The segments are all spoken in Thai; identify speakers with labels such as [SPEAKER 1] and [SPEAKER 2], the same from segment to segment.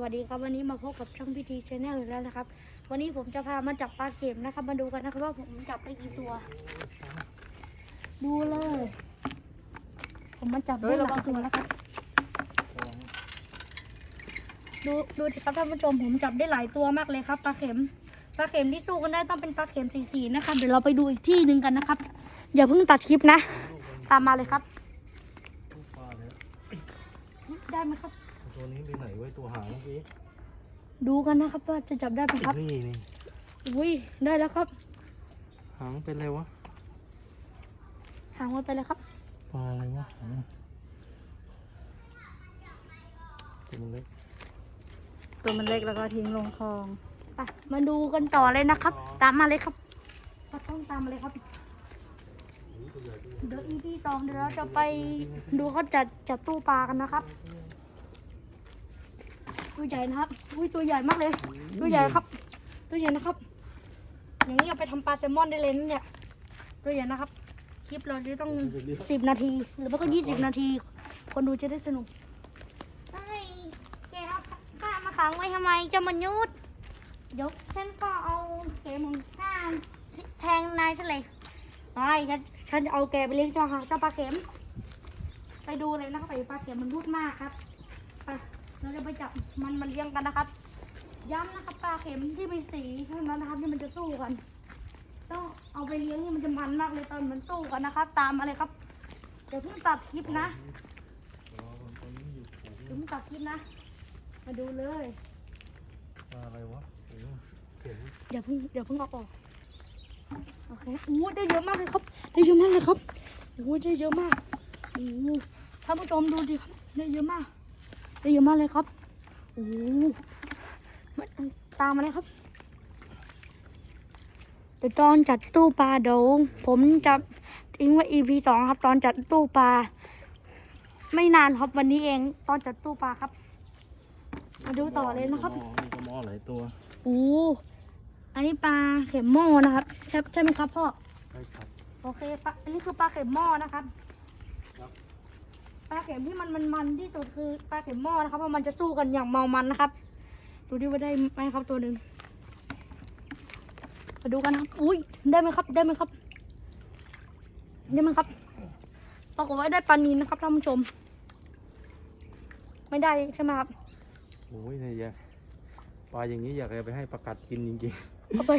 [SPEAKER 1] สวัสดีครับวันนี้มาพบกับช่องพิธีชาแนลอีกแล้วนะครับ วันนี้ผมจะพามาจับปลาเข็มนะครับ มาดูกันนะครับว่าผมจับไปกี่ตัว ดูเลย ผมมาจับได้หลายตัวแล้วครับดูดูสิครับท่านผู้ชมผมจับได้หลายตัวมากเลยครับปลาเข็มปลาเข็มที่สู้กันได้ต้องเป็นปลาเข็มสีสีๆนะครับเดี๋ยวเราไปดูอีกที่หนึ่งกันนะครับ อย่าเพิ่งตัดคลิปนะ ตามมาเลยครับ
[SPEAKER 2] ลูกปลาเนี่ย
[SPEAKER 1] ได้ไหมครับ
[SPEAKER 2] ตัวนี้ไปไหนไว้ตัวหางเมื่อกี้
[SPEAKER 1] ดูกันนะครับว่าจะจับได้ไหมครับ
[SPEAKER 2] นี่นี่
[SPEAKER 1] อุ้ยได้แล้วครับ
[SPEAKER 2] หางเป็นอะไรวะ
[SPEAKER 1] หางมันไปแล้วครับ
[SPEAKER 2] ปลาอะไรวะหางตัวมันเล็ก
[SPEAKER 1] ตัวมันเล็กแล้วก็ทิ้งลงคลองไปมาดูกันต่อเลยนะครับ ตามมาเลยครับก็ต้องตามมาเลยครับเดี๋ยวอีพีสองเดี๋ยวเราจะไปดูเขาจัดจัดตู้ปลากันนะครับ ตัวใหญ่นะครับอุ้ยตัวใหญ่มากเลย ตัวใหญ่ครับ ตัวใหญ่นะครับ อย่างนี้เอาไปทำปลาแซลมอนได้เลยนะเนี่ย ตัวใหญ่นะครับ คลิปเราจะต้องสิบนาที หรือไม่ก็ยี่สิบนาที คนดูจะได้สนุกเฮ้ยแกเอาข้ามาขังไว้ทำไมเจะมันยุดเดี๋ยวฉันก็เอาเข็มของข้าแทงนายซะเลยไอ้ฉันฉันจะเอาแกไปเลี้ยงเจ้าค่ะเจ้าปลาเข็ม ไปดูเลยนะครับไปปลาเข็มมันพูดมากครับไป เราจะไปจับมันมาเลี้ยงกันนะครับ ย้ำนะครับปลาเข็มที่มีสีเท่านั้นนะครับที่มันจะสู้กัน ต้องเอาไปเลี้ยงนี่มันจะมันมากเลยตอนมันสู้กันนะครับ ตามมาเลยครับ เดี๋ยวเพิ่งตัดคลิปนะ
[SPEAKER 2] อ๋อตัวนี้อยู่ฝูง
[SPEAKER 1] เดี๋ยวเพิ่งตัดคลิปนะ มาดูเลย
[SPEAKER 2] ปลาอะไรวะโอ้โหเข็ม
[SPEAKER 1] เดี๋ยวเพิ่งเดี๋ยวเพิ่งเอาออกโอเคอู้ได้เยอะมากเลยครับ ได้เยอะมากเลยครับอู้ได้เยอะมากอู้ท่านผู้ชมดูดิครับได้เยอะมาก ได้เยอะมากเลยครับอู้มันตามมาเลยครับเดี๋ยวตอนจัดตู้ปลาเดี๋ยวผมจะทิ้งไว้ EP สองครับ ตอนจัดตู้ปลา ไม่นานครับวันนี้เอง ตอนจัดตู้ปลาครับ มาดูต่อเลยนะครับ
[SPEAKER 2] มีกระมอหลายตัว
[SPEAKER 1] โอ้อันนี้ปลาเข็มหม้อนะครับใช่ใช่ไหมครับพ่อ
[SPEAKER 2] ใช่ครับ
[SPEAKER 1] โอเคปลาอันนี้คือปลาเข็มหม้อนะครับ
[SPEAKER 2] ครับ
[SPEAKER 1] ปลาเข็มที่มันมันมันที่สุดคือปลาเข็มหม้อนะครับเพราะมันจะสู้กันอย่างเมามันนะครับ ดูดิว่าได้ไหมครับตัวหนึ่งมาดูกันนะครับ อุ้ยได้ไหมครับ ได้ไหมครับได้ไหมครับปรากฏว่าได้ปลานินนะครับท่านผู้ชม ไม่ได้ใช่ไหมครับ
[SPEAKER 2] โอ้ยเนี่ยอยากปลาอย่างนี้อยากเอาไปให้ประกัดกินจริง
[SPEAKER 1] เอาไป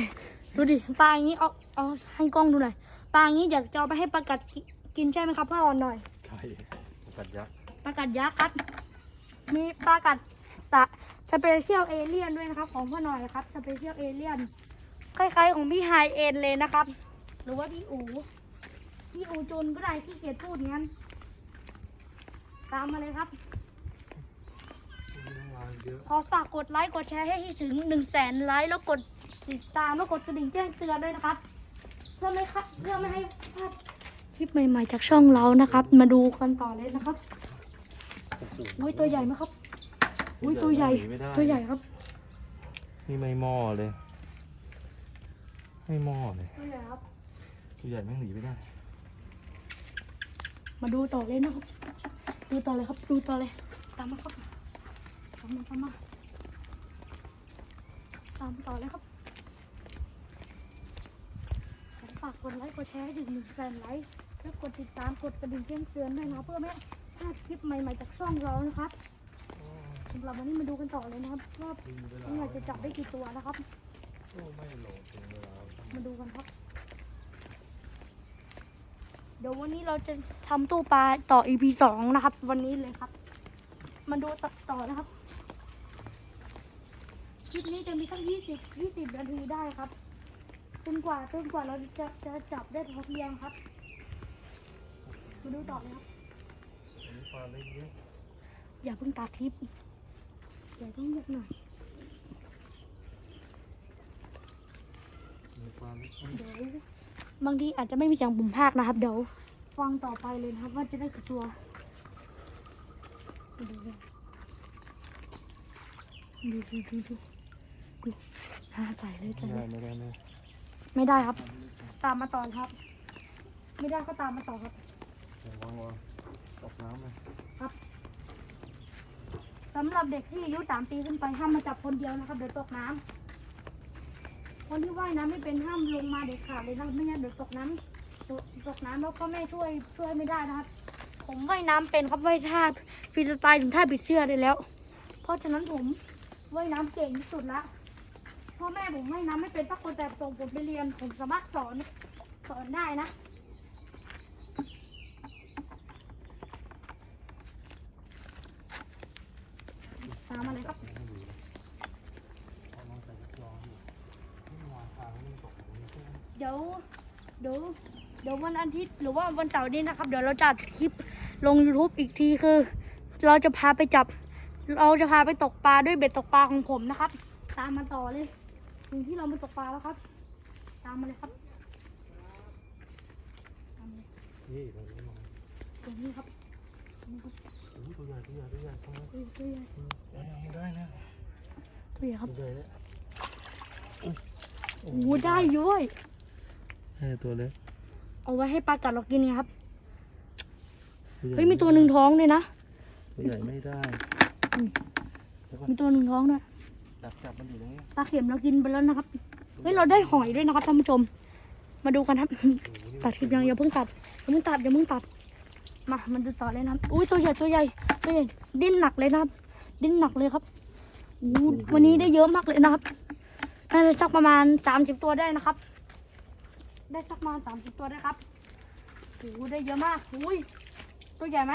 [SPEAKER 1] ดูดิปลาอย่างนี้เอาเอาให้กล้องดูหน่อยปลาอย่างนี้อยากจะเอาไปให้ปลากัดกิกินใช่ไหมครับพ่อหน่อย
[SPEAKER 2] ๆ ใช่ประ กัดยักษ์
[SPEAKER 1] ปลากัดยักษ์ครับ มีปลากัดสะสเปเชียลเอเลียนด้วยนะครับ ของพ่อหน่อยนะครับสเปเชียลเอเลียนคล้ายๆของพี่ไฮเอ็นเลยนะครับ หรือว่าพี่อูพี่อูจุนก็ได้ที่เกียจพูดงั้น ตามมาเลยครับ
[SPEAKER 2] มีน้ำลายเยอะ
[SPEAKER 1] ขอฝากกดไลค์กดแชร์ให้ถึงหนึ่งแสนไลค์แล้วกดติดตามแล้วกดกระดิ่งแจ้งเตือนด้วยนะครับ เพื่อไม่ครับเพื่อไม่ให้พลาดค ลิปใหม่ๆจากช่องเรานะครับ มาดูกันต่อเลยนะครับ
[SPEAKER 2] โอ้โห
[SPEAKER 1] อุ้ยตัวใหญ่ไหมครับอุ้ยตัวใหญ่
[SPEAKER 2] ไม่ได้
[SPEAKER 1] ตัวใหญ่ครับ
[SPEAKER 2] นี่ไม่หม้อเลย ไม่หม้อเลย
[SPEAKER 1] ตัวใหญ่ครับ
[SPEAKER 2] ตัวใหญ่แม่งหนีไม่ได้
[SPEAKER 1] มาดูต่อเลยนะครับ ดูต่อเลยครับ ดูต่อเลย ตามมาครับ ตามมาตามมาตามต่อเลยครับขอฝากกดไลค์กดแชร์ให้ถึงหนึ่งแสนไลค์ และกดติดตามกดกระดิ่งแจ้งเตือนด้วยนะครับเพื่อไม่ให้พลาดคลิปใหม่ๆจากช่องเรานะครับสำหรับวันนี้มาดูกันต่อเลยนะครับว่า
[SPEAKER 2] ถึงเวลา
[SPEAKER 1] เมื่อจะจับได้กี่ตัวนะครับ
[SPEAKER 2] โอ้ไม่โหลดถึงเวลา
[SPEAKER 1] มาดูกันครับ เดี๋ยววันนี้เราจะทำตู้ปลาต่อ EP สองนะครับ วันนี้เลยครับ มาดูต่อต่อนะครับ คลิปนี้จะมีตั้งยี่สิบยี่สิบนาทีได้ครับ จนกว่าจนกว่าเราจะจะจับได้พอเพียงครับ มาดูต่อเลยครับ
[SPEAKER 2] อันนี้ปลาเล็กเยอะ
[SPEAKER 1] อย่าเพิ่งตัดคลิปอย่าต้องเงียบหน่อย
[SPEAKER 2] มีปลาเล็กเยอะ
[SPEAKER 1] เดี๋ยวบางทีอาจจะไม่มีเสียงผมภาคนะครับ เดี๋ยวฟังต่อไปเลยนะครับ ว่าจะได้กี่ตัวดูดูดูดูดูดูดูหาใส่เลยใส่
[SPEAKER 2] ไม่
[SPEAKER 1] เล
[SPEAKER 2] ได้
[SPEAKER 1] ย
[SPEAKER 2] ไม่ได้ไม่ได้
[SPEAKER 1] ไม่ได้ครับ ตามมาต่อครับ ไม่ได้ก็ตามมาต่อครับ
[SPEAKER 2] ระวังวางตกน้ำเลย
[SPEAKER 1] ครับสำหรับเด็กที่อายุสามปีขึ้นไปห้ามมาจับคนเดียวนะครับเดี๋ยวตกน้ำคนที่ว่ายน้ำไม่เป็นห้ามลงมาเด็ดขาดเลยนะครับไม่งั้นเดี๋ยวตกน้ำตกตกน้ำแล้วก็แม่ช่วยช่วยไม่ได้นะครับ ผมว่ายน้ำเป็นครับว่ายท่าฟรีสไตล์ถึงท่าบิดเสื้อได้แล้ว เพราะฉะนั้นผมว่ายน้ำเก่งที่สุดละพ่อแม่ผมว่ายน้ำไม่เป็นสักคนแต่ส่งผมไปเรียนผมสามารถสอนสอนได้นะ ตามมาเลยครับ เดี๋ยวเดี๋ยวเดี๋ยววันอาทิตย์หรือว่าวันเสาร์นี้นะครับ เดี๋ยวเราจัดคลิปลง YouTube อีกทีคือ เราจะพาไปจับ เราจะพาไปตกปลาด้วยเบ็ดตกปลาของผมนะครับ ตามมาต่อเลยถึงที่เราไปตกปลาแล้วครับ ตามมาเลยครับ
[SPEAKER 2] นี่ตรงนี้มา
[SPEAKER 1] ตรงนี้ครับนี่ครับ
[SPEAKER 2] โอ้ยตัวใหญ่ตัวใหญ่ตัวใหญ่ทำไม
[SPEAKER 1] ตัวตัวใหญ่
[SPEAKER 2] ได้นะได้นะ
[SPEAKER 1] ตัวใหญ่ครับ
[SPEAKER 2] ตัวใหญ่เนี่ย
[SPEAKER 1] โอ้โหได้เยอะ
[SPEAKER 2] เฮ้ยตัวเล็ก
[SPEAKER 1] เอาไว้ให้ปลากัดเรากินไงครับ
[SPEAKER 2] ตัวใหญ่
[SPEAKER 1] เฮ้ยมีตัวหนึ่งท้องด้วยนะ
[SPEAKER 2] ตัวใหญ่ไม่ได้
[SPEAKER 1] อืม
[SPEAKER 2] เดี๋ยวก่อน
[SPEAKER 1] มีตัวหนึ่งท้องด้วย
[SPEAKER 2] จับจับมันอยู่ตรงนี้
[SPEAKER 1] ปลาเข็มเรากินไปแล้วนะครับ เฮ้ยเราได้หอยด้วยนะครับท่านผู้ชม มาดูกันครับ ตัดคลิปยังอย่าเพิ่งตัดอย่าเพิ่งตัดอย่าเพิ่งตัด มามันดูต่อเลยนะครับอุ้ยตัวใหญ่ตัวใหญ่ตัวใหญ่ดิ้นหนักเลยนะครับ ดิ้นหนักเลยครับอู้วันนี้ได้เยอะมากเลยนะครับน่าจะสักประมาณสามสิบตัวได้นะครับ ได้สักประมาณสามสิบตัวได้ครับโอ้ได้เยอะมากอุ้ยตัวใหญ่ไหม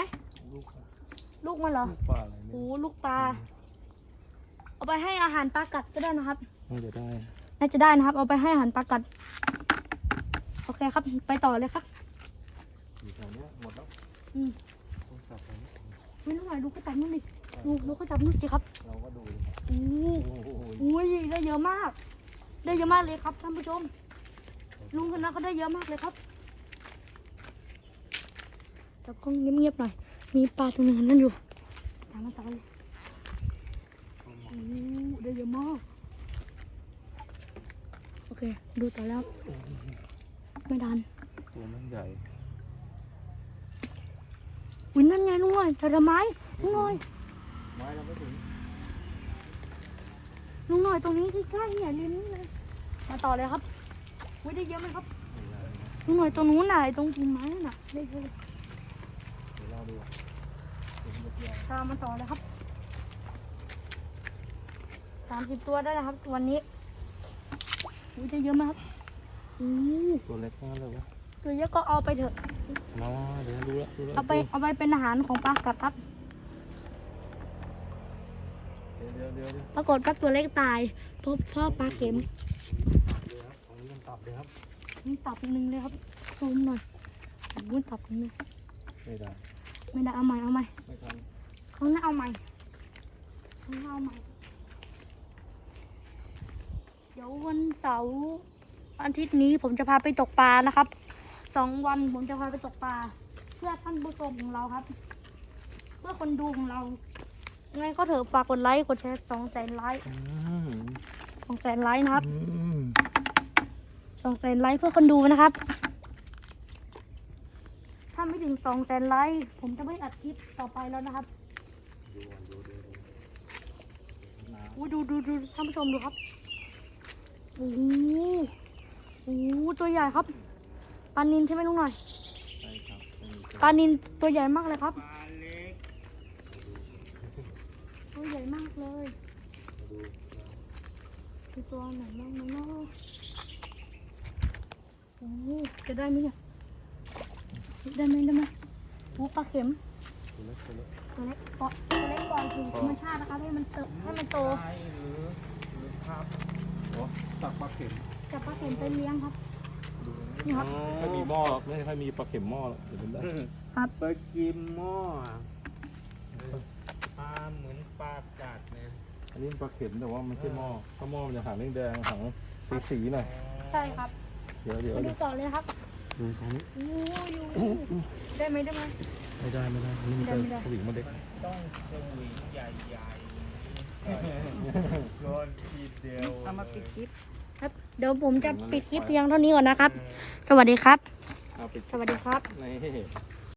[SPEAKER 2] ลูก
[SPEAKER 1] ลูกมันเหรอ
[SPEAKER 2] ลูกปลาอะไร
[SPEAKER 1] โอ้
[SPEAKER 2] เนี่ย
[SPEAKER 1] ลูกปลา เอาไปให้อาหารปลากัดก็ได้นะครับ
[SPEAKER 2] น่าจะได้
[SPEAKER 1] น่าจะได้นะครับ เอาไปให้อาหารปลากัด โอเคครับ ไปต่อเลยครับ
[SPEAKER 2] อยู่แถวเนี้ยหมดแล้ว
[SPEAKER 1] อืม
[SPEAKER 2] ต้องจับไปนี่
[SPEAKER 1] ไม่ต้องหน่อยดูเขาจับนู่นดิดูดูเขาจับนู่นสิครับ
[SPEAKER 2] เราก็ดู
[SPEAKER 1] โอ้
[SPEAKER 2] โอ้โห
[SPEAKER 1] อุ้ยได้เยอะมาก ได้เยอะมากเลยครับท่านผู้ชม ลุงคนนั้นเขาได้เยอะมากเลยครับแต่กล้องเงียบๆหน่อย มีปลาตัวหนึ่งนั่นอยู่ ตามมาตามเลยโอ้ได้เยอะมาก โอเค ดูต่อแล้ว ไม่ดัน
[SPEAKER 2] ตัวมันใหญ่
[SPEAKER 1] อุ้ยนั่นไงลุงหน่อยแต่ละไม้ลุงหน่อย
[SPEAKER 2] ไม้เราไม่ถึง
[SPEAKER 1] ลุงหน่อยตรงนี้ใกล้ๆเนี่ยริมนี่เลยมาต่อเลยครับ อุ้ยได้เยอะไหมครับ
[SPEAKER 2] ไม่ได้นะ
[SPEAKER 1] ลุงหน่อยตรงนู้นน่ะไอ้ตรงกิ่งไม้นั่นน่ะได้เยอะเลย
[SPEAKER 2] เดี๋ยวเราดูถึงหมดยา
[SPEAKER 1] ตามมาต่อเลยครับสามสิบตัวได้นะครับ วันนี้อุ้ยได้เยอะมากครับอู้
[SPEAKER 2] ตัวเล็กมากเลยวะ
[SPEAKER 1] ตัวเยอะก็เอาไปเถอะ
[SPEAKER 2] มาเดี๋ยวดูละดูละ
[SPEAKER 1] เอาไปเอาไปเป็นอาหารของปลากัดครับ
[SPEAKER 2] เดี๋ยวเดี๋ยวเดี๋ยวเดี๋ยว
[SPEAKER 1] ปรากฏว่าตัวเล็กตายเพราะเพราะปลาเข็ม
[SPEAKER 2] เลยครับ
[SPEAKER 1] นี่ตับหนึ่งเลยครับซูมหน่อยอุ้ยตับหนึ่งเลย
[SPEAKER 2] ไม่ได้
[SPEAKER 1] ไม่ได้เอาใหม่เอาใหม่
[SPEAKER 2] ไม่ทัน
[SPEAKER 1] ข้างหน้าเอาใหม่ข้างหน้าเอาใหม่เดี๋ยววันเสาร์อาทิตย์นี้ผมจะพาไปตกปลานะครับสองวันผมจะพาไปตกปลา เพื่อท่านผู้ชมของเราครับ เพื่อคนดูของเรายังไงก็เถอะฝากกดไลค์กดแชร์สองแสนไลค์
[SPEAKER 2] อืม
[SPEAKER 1] สองแสนไลค์นะครับ
[SPEAKER 2] อืม
[SPEAKER 1] สองแสนไลค์เพื่อคนดูนะครับ ถ้าไม่ถึงสองแสนไลค์ผมจะไม่อัดคลิปต่อไปแล้วนะครับ
[SPEAKER 2] ดูก่อนดูดูดูน้
[SPEAKER 1] อู้ดูดูดูท่านผู้ชมดูครับโอ้โหโอ้โหตัวใหญ่ครับปลานินใช่ไหมลุงหน่อยำ
[SPEAKER 2] ใช่ครับไม่มี
[SPEAKER 1] ปลานินตัวใหญ่มากเลยครับ
[SPEAKER 2] ปลาเล็ก
[SPEAKER 1] ตัวใหญ่มากเลย
[SPEAKER 2] ดู
[SPEAKER 1] มีตัวไหนบ้างไหมเนาะโอ้โห จะได้ไหมเนี่ยได้ไหมได้ไหมโอ้ปลาเข็ม
[SPEAKER 2] ตัวเล็กตัวเล็ก
[SPEAKER 1] ตัวเล็กปล่อยตัวเล็กปล่อยถึงธรรมชาตินะครับให้มันเติบให้มันโต
[SPEAKER 2] ใช่หรือหรือภาพโอ้ตักปลาเข็ม
[SPEAKER 1] จับปลาเข็มไปเลี้ยงครับ
[SPEAKER 2] ดู
[SPEAKER 1] นี่ครับ
[SPEAKER 2] ไม่มีหม้อหรอกไม่ค่อยมีปลาเข็มหม้อหรอกเดี๋ยวเป็นได้
[SPEAKER 1] ครับ
[SPEAKER 3] ปลากิมหม้อปลาเหมือนปลากัดเนี่ย
[SPEAKER 2] อันนี้ปลาเข็มแต่ว่ามันไม่ใช่หม้อถ้าหม้อมันจะหางแดงๆหางสีสีๆหน่อย
[SPEAKER 1] ใช่ครับ
[SPEAKER 2] เดี๋ยวเดี๋ยว
[SPEAKER 1] มาดู
[SPEAKER 2] เดี๋ยว
[SPEAKER 1] ต่อเลยครับ
[SPEAKER 2] ดูตรงนี้
[SPEAKER 1] โอ้ยโอ้ยได้ไหมได้ไหม
[SPEAKER 2] ไม่ได้ไม่ได้อันนี่มัน
[SPEAKER 1] ไม่ได้
[SPEAKER 2] จะสวิงมาเด็ก
[SPEAKER 3] ต้องสวิงใหญ่ๆโดนทีเดียว
[SPEAKER 1] เอามาปิดคลิปครับ เดี๋ยวผมจะปิดคลิปเพียงเท่านี้ก่อนนะครับ สวัสดีครับ
[SPEAKER 2] เอาไป
[SPEAKER 1] สวัสดีครับ
[SPEAKER 2] นี่